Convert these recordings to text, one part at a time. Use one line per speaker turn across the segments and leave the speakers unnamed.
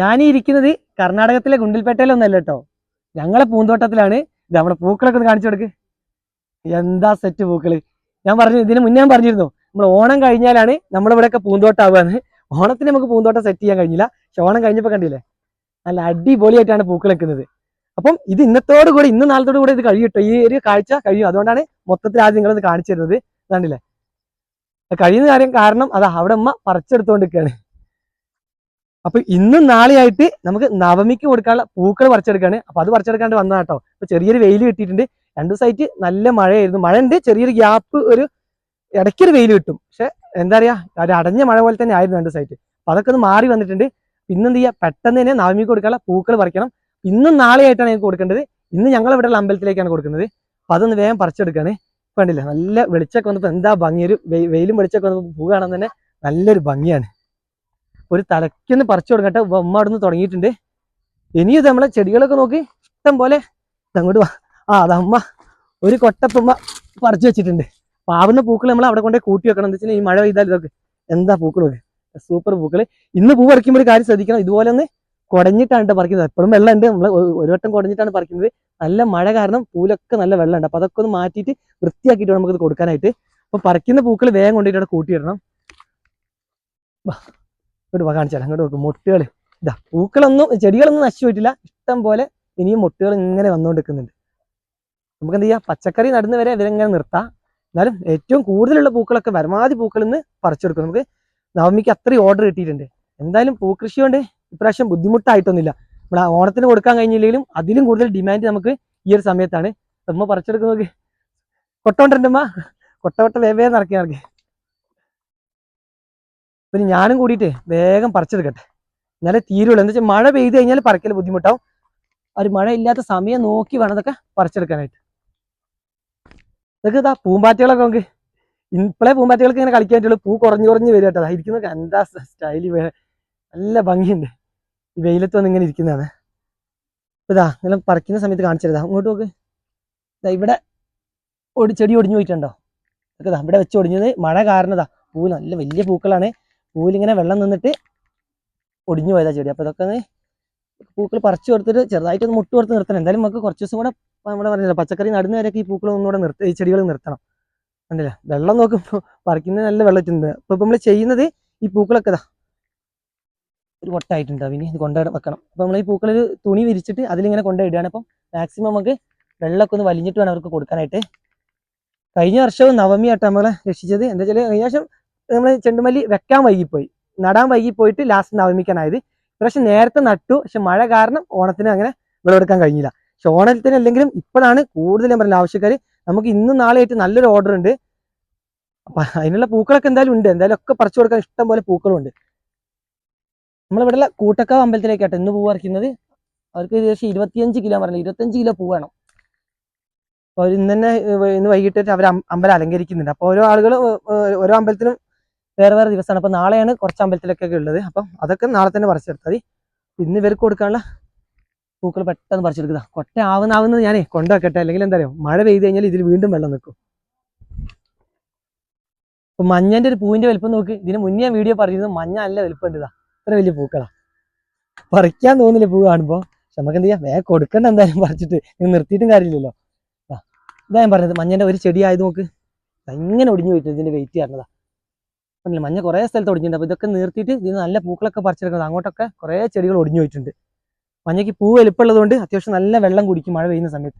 ഞാനീ ഇരിക്കുന്നത് കർണാടകത്തിലെ ഗുണ്ടിൽപേട്ടയിലൊന്നല്ല കേട്ടോ. ഞങ്ങളെ പൂന്തോട്ടത്തിലാണ്. ഇത് നമ്മുടെ പൂക്കളൊക്കെ ഒന്ന് കാണിച്ചു കൊടുക്ക്. എന്താ സെറ്റ് പൂക്കൾ? ഞാൻ പറഞ്ഞു ഇതിന് മുന്നേ ഞാൻ പറഞ്ഞിരുന്നു നമ്മൾ ഓണം കഴിഞ്ഞാലാണ് നമ്മളിവിടെയൊക്കെ പൂന്തോട്ടാവുകയെന്ന് ഓണത്തിന് നമുക്ക് പൂന്തോട്ടം സെറ്റ് ചെയ്യാൻ കഴിഞ്ഞില്ല. പക്ഷെ ഓണം കഴിഞ്ഞപ്പോൾ കണ്ടില്ലേ? നല്ല അടിപൊളിയായിട്ടാണ് പൂക്കൾ വെക്കുന്നത്. അപ്പം ഇത് ഇന്നത്തോടു കൂടി ഇന്ന് നാളത്തോടു കൂടി ഇത് കഴിയട്ടോ ഈ ഒരു കാഴ്ച കഴിയും. അതുകൊണ്ടാണ് മൊത്തത്തിൽ ആദ്യം നിങ്ങളത് കാണിച്ചു തരുന്നത്. കണ്ടില്ലേ? കഴിയുന്ന കാര്യം കാരണം അതാ അവിടെ അമ്മ പറിച്ചെടുത്തോണ്ടിരിക്കുകയാണ് അപ്പൊ ഇന്നും നാളെയായിട്ട് നമുക്ക് നവമിക്ക് കൊടുക്കാനുള്ള പൂക്കൾ പറിച്ചെടുക്കാണ്. അപ്പൊ അത് പറിച്ചെടുക്കാണ്ട് വന്നതാ കേട്ടോ അപ്പൊ ചെറിയൊരു വെയിൽ കിട്ടിയിട്ടുണ്ട്. രണ്ടു ദിവസമായിട്ട് നല്ല മഴയായിരുന്നു. മഴ ഉണ്ട് ചെറിയൊരു ഗ്യാപ്പ് ഒരു ഇടയ്ക്കൊരു വെയിൽ കിട്ടും. പക്ഷെ എന്താ പറയാ ഒരു അടഞ്ഞ മഴ പോലെ തന്നെ ആയിരുന്നു രണ്ട് സൈറ്റ് അപ്പൊ അതൊക്കെ ഒന്ന് മാറി വന്നിട്ടുണ്ട്. ഇന്നെന്ത് ചെയ്യാ? പെട്ടെന്ന് തന്നെ നവമിക്ക് കൊടുക്കാനുള്ള പൂക്കൾ പറിക്കണം. ഇന്നും നാളെയായിട്ടാണ് ഞങ്ങൾക്ക് കൊടുക്കേണ്ടത്. ഇന്ന് ഞങ്ങൾ ഇവിടെ ഉള്ള അമ്പലത്തിലേക്കാണ് കൊടുക്കുന്നത്. അപ്പൊ അതൊന്ന് വേഗം പറിച്ചെടുക്കാണ്. കണ്ടില്ല നല്ല വെളിച്ചൊക്കെ വന്നപ്പോ എന്താ ഭംഗി ഒരു വെയി- വെയിലും വെളിച്ചൊക്കെ വന്നപ്പോ പൂ കാണാൻ തന്നെ നല്ലൊരു ഭംഗിയാണ്. ഒരു തലയ്ക്കൊന്ന് പറിച്ചു കൊടുക്കട്ടെ. ഉമ്മ അവിടെ നിന്ന് തുടങ്ങിയിട്ടുണ്ട്. ഇനിയും ഇത് നമ്മളെ ചെടികളൊക്കെ നോക്കി ഇഷ്ടം പോലെ അങ്ങോട്ട് വാ. ആ അതമ്മ ഒരു കൊട്ടപ്പമ്മ പറിച്ചു വെച്ചിട്ടുണ്ട്. പാവുന്ന പൂക്കൾ നമ്മൾ അവിടെ കൊണ്ടേ കൂട്ടി വെക്കണം. എന്ന് വെച്ചാൽ ഈ മഴ പെയ്താൽ ഇതൊക്കെ എന്താ പൂക്കൾ നോക്ക്. സൂപ്പർ പൂക്കൾ ഇന്ന് പൂ പറിക്കുമ്പോൾ ഒരു കാര്യം ശ്രദ്ധിക്കണം. ഇതുപോലെ ഒന്ന് കുടഞ്ഞിട്ടാണ് കേട്ടോ പറിക്കുന്നത്. എപ്പോഴും വെള്ളം ഉണ്ട്. നമ്മൾ ഒരു വട്ടം കുടഞ്ഞിട്ടാണ് പറിക്കുന്നത്. നല്ല മഴ കാരണം പൂലൊക്കെ നല്ല വെള്ളമുണ്ട് അപ്പൊ അതൊക്കെ ഒന്ന് മാറ്റിയിട്ട് വൃത്തിയാക്കിയിട്ട് ഇത് കൊടുക്കാനായിട്ട്. അപ്പൊ പറിക്കുന്ന പൂക്കൾ വേഗം കൊണ്ടിട്ട് അവിടെ കൂട്ടിയിടണം ഇങ്ങോട്ട് കാണിച്ചാൽ അങ്ങോട്ട് നോക്കും മുട്ടുകൾ ഇതാ പൂക്കളൊന്നും ചെടികളൊന്നും നശിച്ചു പോയിട്ടില്ല. ഇഷ്ടം പോലെ ഇനിയും മുട്ടുകൾ ഇങ്ങനെ വന്നുകൊണ്ടിരിക്കുന്നുണ്ട്. നമുക്ക് എന്ത് ചെയ്യാം? പച്ചക്കറി നടന്നു വരെ ഇവരെങ്ങനെ നിർത്താം. എന്നാലും ഏറ്റവും കൂടുതലുള്ള പൂക്കളൊക്കെ പരമാവധി പൂക്കൾ നിന്ന് പറിച്ചെടുക്കും. നമുക്ക് നവമിക്ക് അത്രയും ഓർഡർ കിട്ടിയിട്ടുണ്ട്. എന്തായാലും പൂക്കൃഷി കൊണ്ട് ഇപ്രാവശ്യം ബുദ്ധിമുട്ടായിട്ടൊന്നുമില്ല. നമ്മൾ ഓണത്തിന് കൊടുക്കാൻ കഴിഞ്ഞില്ലെങ്കിലും അതിലും കൂടുതൽ ഡിമാൻഡ് നമുക്ക് ഈ ഒരു സമയത്താണ്. നമ്മൾ പറിച്ചെടുക്കുന്നത് കൊട്ടോണ്ടിന്റെ കൊട്ടവട്ട കൊട്ട കൊട്ട വേവേ നടക്കി നടക്കി പിന്നെ ഞാനും കൂടിയിട്ട് വേഗം പറിച്ചെടുക്കട്ടെ. എന്നാലേ തീരുള്ളൂ. എന്താ വെച്ചാൽ മഴ പെയ്ത് കഴിഞ്ഞാൽ പറിക്കൽ ബുദ്ധിമുട്ടാവും. ഒരു മഴ ഇല്ലാത്ത സമയം നോക്കി വേണം ഇതൊക്കെ പറിച്ചെടുക്കാനായിട്ട്. ഇതൊക്കെ ഇതാ പൂമ്പാറ്റകളൊക്കെ നമുക്ക് ഇപ്പോഴേ പൂമ്പാറ്റകൾക്ക് ഇങ്ങനെ കളിക്കാൻ പറ്റുള്ളൂ. പൂ കുറഞ്ഞു കുറഞ്ഞ് വരും കേട്ടോ. ഇരിക്കുന്നൊക്കെ എന്താ സ്റ്റൈൽ നല്ല ഭംഗിയുണ്ട്. ഈ വെയിലത്ത് വന്ന് ഇങ്ങനെ ഇരിക്കുന്നതാണ്. ഇപ്പൊ ഇതാ ഇങ്ങനെ പറിക്കുന്ന സമയത്ത് കാണിച്ചതാ അങ്ങോട്ട് നോക്ക്. ഇതാ ഇവിടെ ഒടി ചെടി ഒടിഞ്ഞു പോയിട്ടുണ്ടോ? ഇതൊക്കെ ഇതാ ഇവിടെ വെച്ച് ഒടിഞ്ഞത് മഴ കാരണതാ പൂ നല്ല വലിയ പൂക്കളാണ്. പൂവിലിങ്ങനെ വെള്ളം നിന്നിട്ട് ഒടിഞ്ഞു പോയതാ ചെടി. അപ്പൊ ഇതൊക്കെ പൂക്കൾ പറിച്ചു കൊടുത്തിട്ട് ചെറുതായിട്ട് ഒന്ന് മുട്ട് കൊടുത്ത് നിർത്തണം. എന്തായാലും നമുക്ക് കുറച്ച് ദിവസം കൂടെ നമ്മുടെ പറഞ്ഞില്ല പച്ചക്കറി നടുന്ന വരെയൊക്കെ ഈ പൂക്കൾ ഒന്നുകൂടെ നിർത്തി ഈ ചെടികൾ നിർത്തണം. കണ്ടില്ല? വെള്ളം നോക്കുമ്പോൾ പറിക്കുന്നത് നല്ല വെള്ളത്തിണ്ട്. അപ്പൊ നമ്മൾ ചെയ്യുന്നത് ഈ പൂക്കളൊക്കെ ഇതാ. ഒരു കൊട്ടായിട്ടുണ്ടാവും ഇനി ഇത് കൊണ്ടുപോയി വെക്കണം. അപ്പൊ നമ്മൾ ഈ പൂക്കളിൽ തുണി വിരിച്ചിട്ട് അതിലിങ്ങനെ കൊണ്ടുപോയിടുകയാണ് അപ്പം മാക്സിമം നമുക്ക് വെള്ളമൊക്കെ ഒന്ന് വലിഞ്ഞിട്ട് വേണം അവർക്ക് കൊടുക്കാനായിട്ട്. കഴിഞ്ഞ വർഷവും നവമി ആയിട്ട് നമ്മളെ രക്ഷിച്ചത്. എന്താ വെച്ചാൽ കഴിഞ്ഞ വർഷം നമ്മൾ ചെണ്ടുമല്ലി വെക്കാൻ വൈകിപ്പോയി. നടാൻ വൈകിപ്പോയിട്ട് ലാസ്റ്റ് നവമിക്കാനായത് ഇപ്രാവശ്യം നേരത്തെ നട്ടു. പക്ഷെ മഴ കാരണം ഓണത്തിന് അങ്ങനെ വിളവെടുക്കാൻ കഴിഞ്ഞില്ല. പക്ഷെ ഓണത്തിന് അല്ലെങ്കിലും ഇപ്പോഴാണ് കൂടുതൽ ഞാൻ പറഞ്ഞ ആവശ്യക്കാർ നമുക്ക് ഇന്നും നാളെ ആയിട്ട് നല്ലൊരു ഓർഡർ ഉണ്ട്. അപ്പൊ അതിനുള്ള പൂക്കളൊക്കെ എന്തായാലും ഉണ്ട്. എന്തായാലും ഒക്കെ പറിച്ചു കൊടുക്കാൻ ഇഷ്ടം പോലെ പൂക്കളുണ്ട്. നമ്മളിവിടെ കൂട്ടക്കാവ് അമ്പലത്തിലേക്കാട്ടോ ഇന്ന് പൂവ് പറിക്കുന്നത്. അവർക്ക് ഏകദേശം ഇരുപത്തിയഞ്ച് കിലോ പറഞ്ഞില്ല? ഇരുപത്തഞ്ച് കിലോ പൂ വേണം. അപ്പൊ അവർ ഇന്ന് തന്നെ ഇന്ന് വൈകിട്ട് അവർ അമ്പലം അലങ്കരിക്കുന്നുണ്ട്. അപ്പൊ ഓരോ ആളുകൾ ഓരോ അമ്പലത്തിലും വേറെ വേറെ ദിവസമാണ്. അപ്പൊ നാളെയാണ് കുറച്ച് അമ്പലത്തിലൊക്കെ ഉള്ളത്. അപ്പം അതൊക്കെ നാളെ തന്നെ പറിച്ചെടുത്താൽ മതി. ഇന്ന് ഇവർക്ക് കൊടുക്കാനുള്ള പൂക്കൾ പെട്ടെന്ന് പറിച്ചെടുക്കുക കൊട്ട ആവുന്നാവുന്നത് ഞാനേ കൊണ്ടുവെക്കട്ടെ. അല്ലെങ്കിൽ എന്താ പറയുക മഴ പെയ്ത് കഴിഞ്ഞാൽ ഇതിൽ വീണ്ടും വെള്ളം നിൽക്കും. ഇപ്പൊ മഞ്ഞന്റെ ഒരു പൂവിന്റെ വലിപ്പം നോക്ക്. ഇതിന് മുന്നേ ഞാൻ വീഡിയോ പറഞ്ഞിരുന്നു. മഞ്ഞ നല്ല വലിപ്പം ഉണ്ട് ഇത്ര വലിയ പൂക്കളാ. പറിക്കാൻ തോന്നില്ല പൂ കാണുമ്പോൾ പക്ഷെ നമുക്ക് എന്ത് ചെയ്യാം? വേഗം കൊടുക്കണ്ട എന്തായാലും പറിച്ചിട്ട്. ഇത് നിർത്തിയിട്ടും കാര്യമില്ലല്ലോ. ഇതാ ഞാൻ പറഞ്ഞത്. മഞ്ഞന്റെ ഒരു ചെടി ആയത് നോക്ക്. ഇങ്ങനെ ഒടിഞ്ഞു പോയിട്ടുണ്ട് ഇതിന്റെ വെയിറ്റ് കാരണതാ. പറഞ്ഞില്ല മഞ്ഞ കുറേ സ്ഥലത്ത് ഒടിഞ്ഞിട്ടുണ്ട്. അപ്പോൾ ഇതൊക്കെ നിർത്തിയിട്ട് ഇതിന് നല്ല പൂക്കളൊക്കെ പറിച്ചെടുക്കുന്നത്. അങ്ങോട്ടൊക്കെ കുറേ ചെടികൾ ഒടിഞ്ഞു പോയിട്ടുണ്ട്. മഞ്ഞയ്ക്ക് പൂ വലിപ്പമുള്ളതുകൊണ്ട് അത്യാവശ്യം നല്ല വെള്ളം കുടിക്കും മഴ പെയ്യുന്ന സമയത്ത്.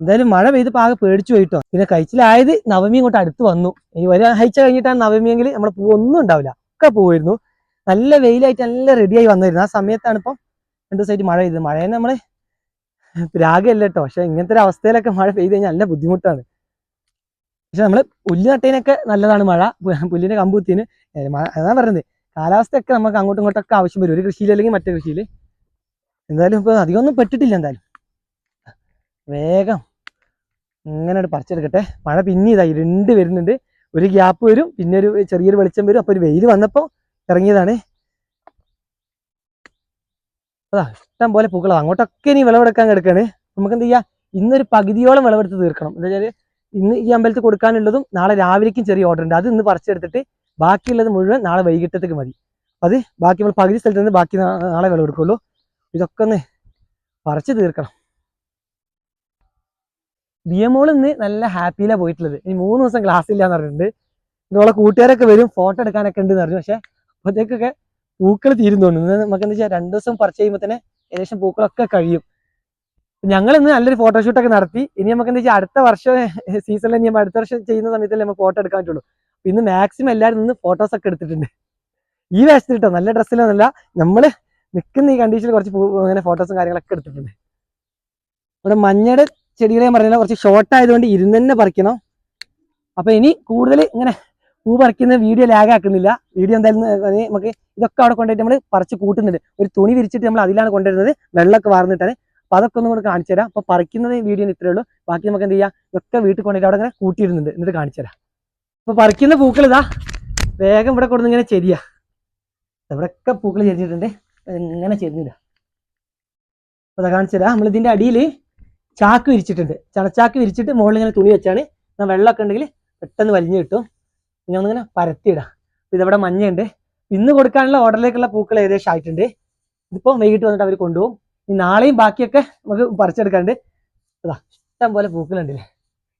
എന്തായാലും മഴ പെയ്ത് ആകെ പേടിച്ചു പോയിട്ടോ. പിന്നെ കഴിച്ചിലായത് നവമി ഇങ്ങോട്ട് അടുത്ത് വന്നു. ഇനി ഒരാഴ്ച കഴിഞ്ഞിട്ടാണ് നവമിയെങ്കിൽ നമ്മുടെ പൂ ഒന്നും ഉണ്ടാവില്ല. ഒക്കെ പോയിരുന്നു. നല്ല വെയിലായിട്ട് നല്ല റെഡിയായി വന്നിരുന്നു. ആ സമയത്താണ് ഇപ്പം രണ്ടു ദിവസമായിട്ട് മഴ പെയ്തത്. മഴയെന്ന് നമ്മൾ രാഗമല്ല കേട്ടോ. പക്ഷെ ഇങ്ങനത്തെ ഒരു അവസ്ഥയിലൊക്കെ മഴ പെയ്ത് കഴിഞ്ഞാൽ നല്ല ബുദ്ധിമുട്ടാണ്. പക്ഷെ നമ്മൾ പുല്ല് നട്ടതിനൊക്കെ നല്ലതാണ് മഴ. പുല്ലിന്റെ കമ്പൂത്തിന് മഴ അതാ പറയുന്നത് കാലാവസ്ഥയൊക്കെ നമുക്ക് അങ്ങോട്ടും ഇങ്ങോട്ടൊക്കെ ആവശ്യം വരും. ഒരു കൃഷിയിൽ അല്ലെങ്കിൽ മറ്റേ കൃഷിയിൽ എന്തായാലും ഇപ്പൊ അധികമൊന്നും പെട്ടിട്ടില്ല എന്തായാലും. വേഗം ഇങ്ങനെ പറിച്ചെടുക്കട്ടെ. മഴ പിന്നെ ഇതായി രണ്ട് വരുന്നുണ്ട്. ഒരു ഗ്യാപ്പ് വരും പിന്നെ ഒരു ചെറിയൊരു വെളിച്ചം വരും. അപ്പൊ ഒരു വെയിൽ വന്നപ്പോ ഇറങ്ങിയതാണ്. അതാ ഇഷ്ടം പോലെ പൂക്കളാണ് അങ്ങോട്ടൊക്കെ ഇനി വിളവെടുക്കാൻ കിടക്കാണ്. നമുക്ക് എന്ത് ചെയ്യാം? ഇന്നൊരു പകുതിയോളം വിളവെടുത്ത് തീർക്കണം. എന്താ വെച്ചാൽ ഇന്ന് ഈ അമ്പലത്തിൽ കൊടുക്കാനുള്ളതും നാളെ രാവിലേക്കും ചെറിയ ഓർഡർ ഉണ്ട്. അത് ഇന്ന് പറിച്ചെടുത്തിട്ട് ബാക്കിയുള്ളത് മുഴുവൻ നാളെ വൈകിട്ടത്തേക്ക് മതി. അത് ബാക്കി നമ്മൾ പകുതി സ്ഥലത്ത് നിന്ന് ബാക്കി നാളെ വിളവ് എടുക്കുള്ളൂ ഇതൊക്കെ ഒന്ന് പറിച്ച് തീർക്കണം. ബി ഓൾ ഇന്ന് നല്ല ഹാപ്പിയിലാണ് പോയിട്ടുള്ളത്. ഇനി മൂന്ന് ദിവസം ക്ലാസ് ഇല്ല എന്ന് പറഞ്ഞിട്ടുണ്ട് ഇതോളെ കൂട്ടുകാരൊക്കെ വരും ഫോട്ടോ എടുക്കാനൊക്കെ ഉണ്ട് എന്ന് പറഞ്ഞു. പക്ഷെ അപ്പോഴത്തേക്കൊക്കെ പൂക്കൾ തീരുന്നുണ്ട് നമുക്ക് എന്താ വെച്ചാൽ രണ്ട് ദിവസം പറിച്ച് കഴിയുമ്പോൾ തന്നെ ഏകദേശം പൂക്കളൊക്കെ കഴിയും. ഞങ്ങൾ ഇന്ന് നല്ലൊരു ഫോട്ടോഷൂട്ടൊക്കെ നടത്തി. ഇനി നമുക്ക് എന്താ വെച്ചാൽ അടുത്ത വർഷം സീസണിൽ ഇനി അടുത്ത വർഷം ചെയ്യുന്ന സമയത്തല്ലേ നമുക്ക് ഫോട്ടോ എടുക്കാൻ പറ്റുള്ളൂ. ഇന്ന് മാക്സിമം എല്ലാവരും നിന്ന് ഫോട്ടോസ് ഒക്കെ എടുത്തിട്ടുണ്ട്. ഈ വേഷത്തിൽ കേട്ടോ നല്ല ഡ്രസ്സിലൊന്നുമല്ല നമ്മൾ നിൽക്കുന്ന ഈ കണ്ടീഷനിൽ കുറച്ച് അങ്ങനെ ഫോട്ടോസും കാര്യങ്ങളൊക്കെ എടുത്തിട്ടുണ്ട്. ഇവിടെ മഞ്ഞയുടെ ചെടികളെ പറഞ്ഞാൽ കുറച്ച് ഷോർട്ട് ആയതുകൊണ്ട് ഇരുന്ന് തന്നെ പറിക്കണം. അപ്പൊ ഇനി കൂടുതൽ ഇങ്ങനെ പൂ പറിക്കുന്ന വീഡിയോ ലാഗ് ആക്കുന്നില്ല. വീഡിയോ എന്തായാലും നമുക്ക് ഇതൊക്കെ അവിടെ കൊണ്ടുപോയിട്ട് നമ്മൾ പറിച്ച് കൂട്ടുന്നുണ്ട്. ഒരു തുണി വിരിച്ചിട്ട് നമ്മൾ അതിലാണ് കൊണ്ടുവരുന്നത്. വെള്ളമൊക്കെ വാർന്നിട്ടാണ്. അപ്പൊ അതൊക്കെ ഒന്നും കൂടെ കാണിച്ചു തരാം. അപ്പൊ പറിക്കുന്നത് വീഡിയോ ഇത്രയേ ഉള്ളൂ. ബാക്കി നമുക്ക് എന്ത് ചെയ്യാം? ഇതൊക്കെ വീട്ടിൽ കൊണ്ടുപോയിട്ട് അവിടെ ഇങ്ങനെ കൂട്ടിയിരുന്നുണ്ട് എന്നിട്ട് കാണിച്ചു തരാം. അപ്പൊ പറിക്കുന്ന പൂക്കൾ ഇതാ. വേഗം ഇവിടെ കൊടുന്ന് ഇങ്ങനെ ചെരിയാ. ഇവിടെയൊക്കെ പൂക്കൾ ചെരിഞ്ഞിട്ടുണ്ട്. ഇങ്ങനെ ചെരിഞ്ഞില്ല അപ്പൊ അതാ കാണിച്ചു തരാം. അടിയിൽ ചാക്ക് വിരിച്ചിട്ടുണ്ട്. ചണച്ചാക്ക് വിരിച്ചിട്ട് മുകളിൽ ഇങ്ങനെ തുണി വെച്ചാണ്. ഞാൻ വെള്ളമൊക്കെ ഉണ്ടെങ്കിൽ പെട്ടെന്ന് വലിഞ്ഞു കിട്ടും. പിന്നെ ഒന്നിങ്ങനെ പരത്തിയിടാം. അപ്പൊ ഇതവിടെ മഞ്ഞയുണ്ട്. ഇന്ന് കൊടുക്കാനുള്ള ഓർഡറിലേക്കുള്ള പൂക്കൾ ഏകദേശം ആയിട്ടുണ്ട്. ഇതിപ്പോൾ വൈകിട്ട് വന്നിട്ട് അവർ കൊണ്ടുപോകും. നാളെയും ബാക്കിയൊക്കെ നമുക്ക് പറിച്ചെടുക്കാണ്ട് അതാ ഇഷ്ടം പോലെ പൂക്കളുണ്ടല്ലേ?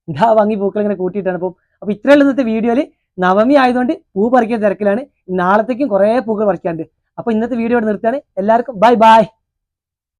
എന്താ വാങ്ങി പൂക്കൾ ഇങ്ങനെ കൂട്ടിയിട്ടാണ് അപ്പോൾ അപ്പൊ ഇത്രയുള്ള ഇന്നത്തെ വീഡിയോയിൽ നവമി ആയതുകൊണ്ട് പൂ പറിക്കുന്ന തിരക്കിലാണ്. നാളത്തേക്കും കുറേ പൂക്കൾ പറിക്കാണ്ട് അപ്പൊ ഇന്നത്തെ വീഡിയോ ഇവിടെ നിർത്തുകയാണ്. എല്ലാവർക്കും ബൈ ബൈ